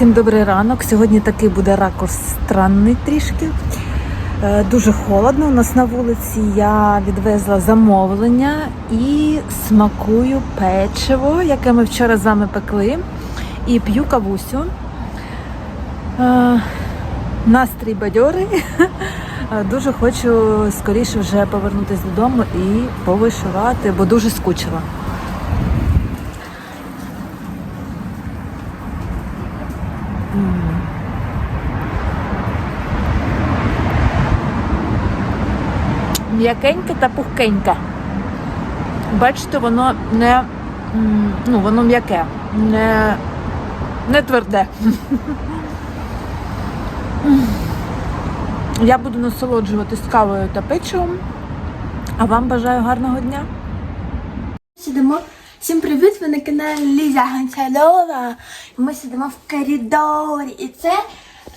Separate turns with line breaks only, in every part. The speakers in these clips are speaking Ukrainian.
Всім добрий ранок. Сьогодні такий буде ракурс странний трішки. Е, Дуже холодно у нас на вулиці. Я відвезла замовлення і смакую печиво, яке ми вчора з вами пекли. І п'ю кавусю. Е, Настрій бадьорий. Е, Дуже хочу скоріше вже повернутися додому і повишивати, бо дуже скучила. М'якеньке та пухкеньке. Бачите, воно не ну, воно м'яке, не, не тверде. Я буду насолоджуватись кавою та печивом, а вам бажаю гарного дня.
Сидимо. Всім привіт! Ви на каналі Ліза Гончарова. Ми сидимо в коридорі. І це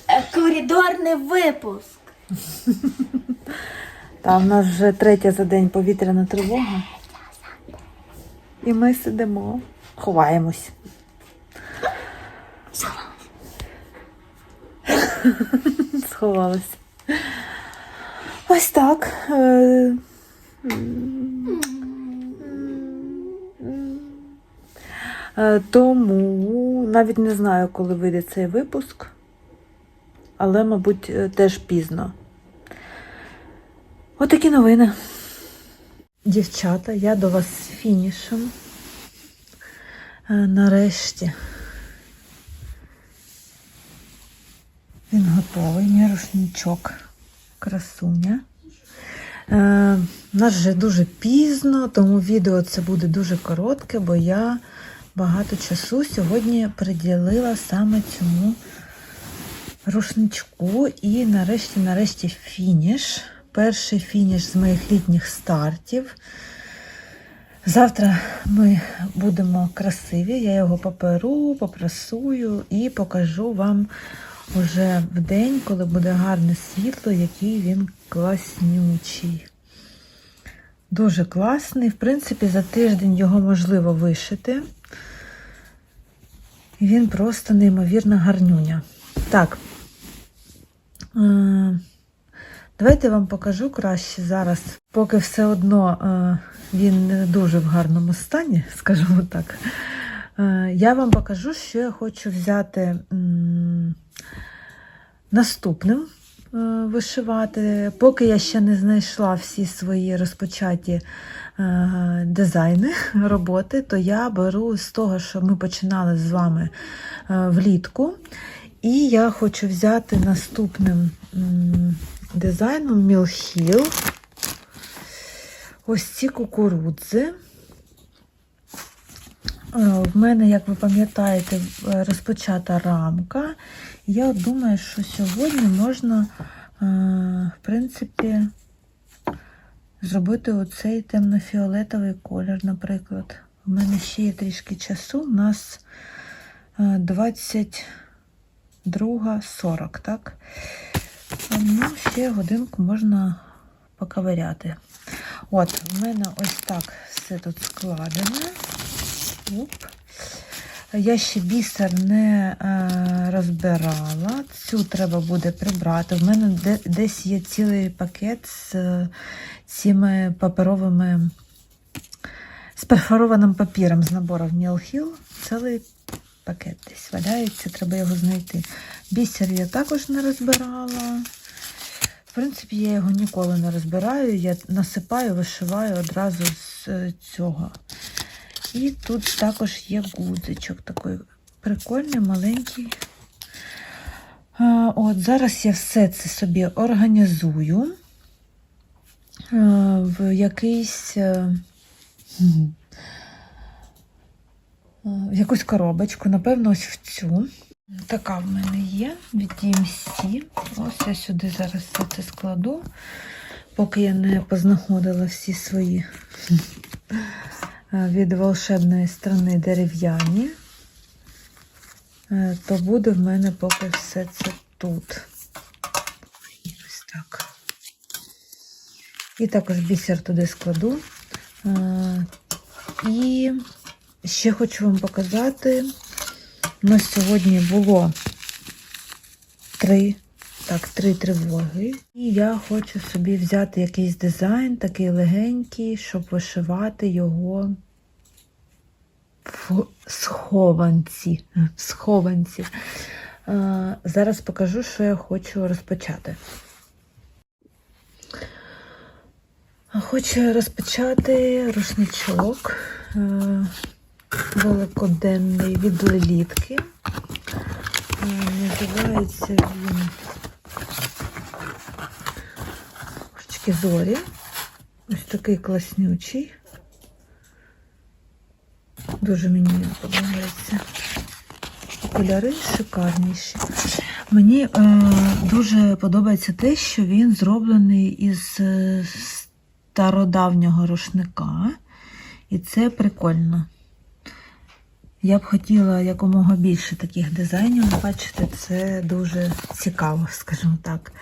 е, коридорний випуск.
Та в нас вже третя за день повітряна тривога. І ми сидимо, ховаємось. Сховалась. Ось так. Е, Е, Тому навіть не знаю, коли вийде цей випуск, але, мабуть, е, теж пізно. Отакі новини. Дівчата, я до вас з фінішем. Е, Нарешті. Він готовий, мій рушничок. Красуня. Е, у нас вже дуже пізно, тому відео це буде дуже коротке, бо я багато часу сьогодні приділила саме цьому рушничку. І нарешті, нарешті, фініш. Перший фініш з моїх літніх стартів. Завтра ми будемо красиві. Я його поперу, попрасую і покажу вам уже в день, коли буде гарне світло, який він класнючий. Дуже класний. В принципі, за тиждень його можливо вишити. Він просто неймовірно гарнюня. Так. Е, Давайте я вам покажу краще зараз, поки все одно е, він не дуже в гарному стані, скажімо так. Е, Я вам покажу, що я хочу взяти наступним вишивати. Поки я ще не знайшла всі свої розпочаті е, дизайни роботи, то я беру з того, що ми починали з вами е, влітку. І я хочу взяти наступним дизайном Hill. Ось ці кукурудзи. Е, В мене, як ви пам'ятаєте, е, розпочата рамка. Я думаю, що сьогодні можна, е, в принципі, зробити оцей темно-фіолетовий колір, наприклад. У мене ще є трішки часу. У нас е, 22.40, так? Ну, ще годинку можна поковиряти. От, в мене ось так все тут складене. Оп. Я ще бісер не е, розбирала. Цю треба буде прибрати. В мене де, десь є цілий пакет з е, цими паперовими, з перфорованим папіром з набору Mill Цілий пакет десь валяється, треба його знайти. Бісер я також не розбирала. В принципі, я його ніколи не розбираю. Я насипаю, вишиваю одразу з е, цього. І тут також є гудзичок такий прикольний, маленький. От, Зараз я все це собі організую в якийсь. е, в якусь коробочку, напевно, ось в цю. Така в мене є від DMC. Ось я сюди зараз все це складу, поки я не познаходила всі свої від волшебної сторони дерев'яні, Е, то буде в мене поки все це тут. Ось так. І також бісер туди складу. Е, І ще хочу вам показати. У нас сьогодні було три. Так, три тривоги. І я хочу собі взяти якийсь дизайн, такий легенький, щоб вишивати його в схованці. В схованці. Е, Зараз покажу, що я хочу розпочати. Хочу розпочати рушничок е, великоденний від лелітки. Е, Називається він Ручки зорі. Ось такий класнючий. Дуже мені подобається. Кольори шикарніші. Мені е, дуже подобається те, що він зроблений із е, стародавнього рушника. І це прикольно. Я б хотіла якомога більше таких дизайнів. Бачите, це дуже цікаво, скажімо так.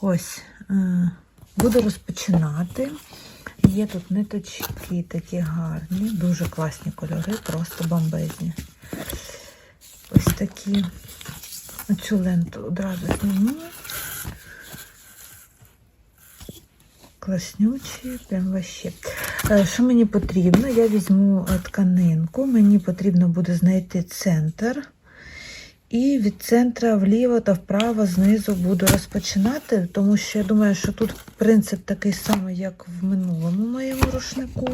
Ось, е, буду розпочинати. Є тут ниточки такі гарні, дуже класні кольори, просто бомбезні. Ось такі. Оцю ленту одразу зніму. Класнючі, прям вообще. Е, Що мені потрібно? Я візьму е, тканинку, мені потрібно буде знайти центр. І від центра вліво та вправо знизу буду розпочинати, тому що я думаю, що тут принцип такий самий, як в минулому моєму рушнику.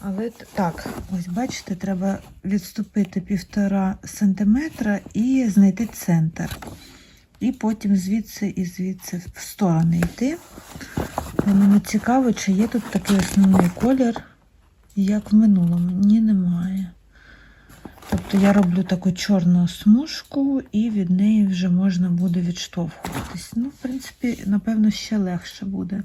Але так, ось бачите, треба відступити півтора сантиметра і знайти центр. І потім звідси і звідси в сторони йти. Мені цікаво, чи є тут такий основний колір, як в минулому. Ні, немає. Тобто я роблю таку чорну смужку, і від неї вже можна буде відштовхуватись. Ну, в принципі, напевно, ще легше буде.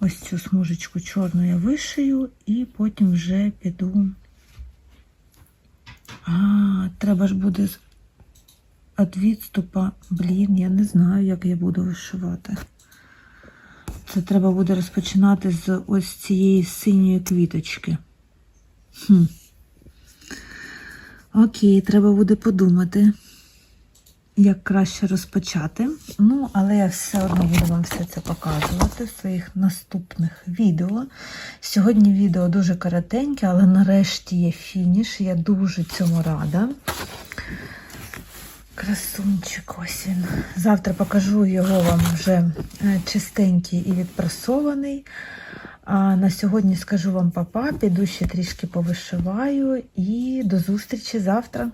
Ось цю смужечку чорну я вишию, і потім вже піду. А, треба ж буде від відступа. Блін, я не знаю, як я буду вишивати. Це треба буде розпочинати з ось цієї синьої квіточки. Хм. Окей, треба буде подумати, як краще розпочати. Ну, але я все одно буду вам все це показувати в своїх наступних відео. Сьогодні відео дуже коротеньке, але нарешті є фініш. Я дуже цьому рада. Красунчик ось він. Завтра покажу його вам вже е, чистенький і відпрасований. А на сьогодні скажу вам папа, піду ще трішки повишиваю і до зустрічі завтра.